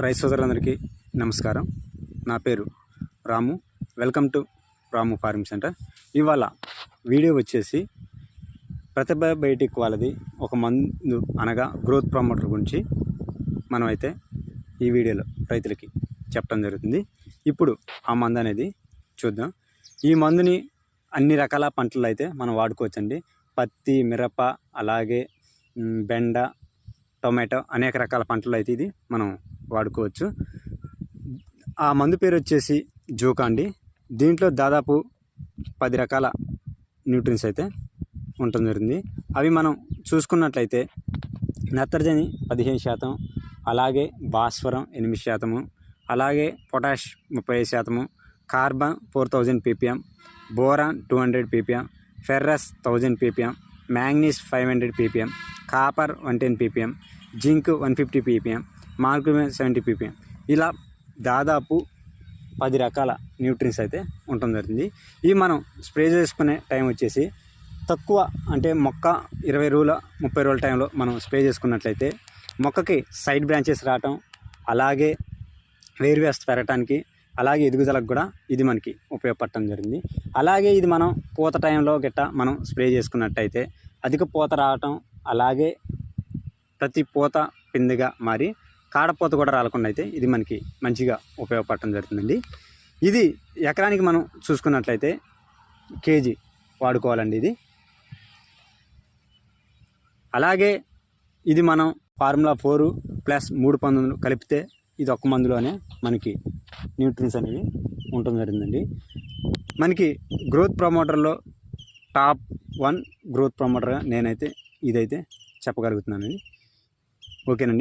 రైతు సోదరులందరికీ నమస్కారం. నా పేరు Ramu. Welcome to Ramu farming centre. ఇవాళ వీడియో వచ్చేసి ప్రతిభ బయోటిక్ వాళ్ళది ఒక మందు అనగా గ్రోత్ ప్రమోటర్ గురించి మనమైతే ఈ వీడియోలో రైతులకి చెప్పడం జరుగుతుంది. ఇప్పుడు ఆ మందు అనేది చూద్దాం. ఈ మందుని అన్ని రకాల పంటలు అయితే మనం వాడుకోవచ్చండి. పత్తి మిరప అలాగే బెండ టొమాటో అనేక రకాల పంటలు అయితే ఇది మనం వాడుకోవచ్చు. ఆ మందు పేరు వచ్చేసి జోకా అండి దీంట్లో దాదాపు పది రకాల న్యూట్రియన్స్ అయితే ఉంటుంది జరిగింది. అవి మనం చూసుకున్నట్లయితే నత్రజని పదిహేను శాతం అలాగే భాస్వరం ఎనిమిది శాతము అలాగే పొటాష్ ముప్పై ఐదు శాతము carbon four thousand PPM boron two hundred PPM ferrous thousand PPM manganese five hundred PPM copper one ten PPM zinc one fifty PPM మార్కుమే seventy PPM. ఇలా దాదాపు పది రకాల న్యూట్రియన్స్ అయితే ఉండటం జరుగుతుంది ఇవి మనం స్ప్రే చేసుకునే టైం వచ్చేసి తక్కువ అంటే మొక్క ఇరవై రోజుల ముప్పై రోజుల టైంలో మనం స్ప్రే చేసుకున్నట్లయితే మొక్కకి సైడ్ బ్రాంచెస్ రావటం అలాగే వేరు పెరగటానికి అలాగే ఎదుగుదలకు కూడా ఇది మనకి ఉపయోగపడటం జరిగింది. అలాగే ఇది మనం పూత టైంలో గిట్ట మనం స్ప్రే చేసుకున్నట్టయితే అధిక పూత రావటం అలాగే ప్రతి పూత పిందిగా మారి కాడపూత కూడా రాలకుండా అయితే ఇది మనకి మంచిగా ఉపయోగపడటం జరుగుతుందండి. ఇది ఎకరానికి మనం చూసుకున్నట్లయితే కేజీ వాడుకోవాలండి ఇది. అలాగే ఇది మనం ఫార్ములా ఫోరు ప్లస్ మూడు పందులు కలిపితే ఇది ఒక్క మందులోనే మనకి న్యూట్రియన్స్ అనేవి ఉండటం జరిగిందండి. మనకి గ్రోత్ ప్రమోటర్లో టాప్ వన్ గ్రోత్ ప్రమోటర్గా నేనైతే ఇదైతే చెప్పగలుగుతున్నానండి. ఓకేనండి.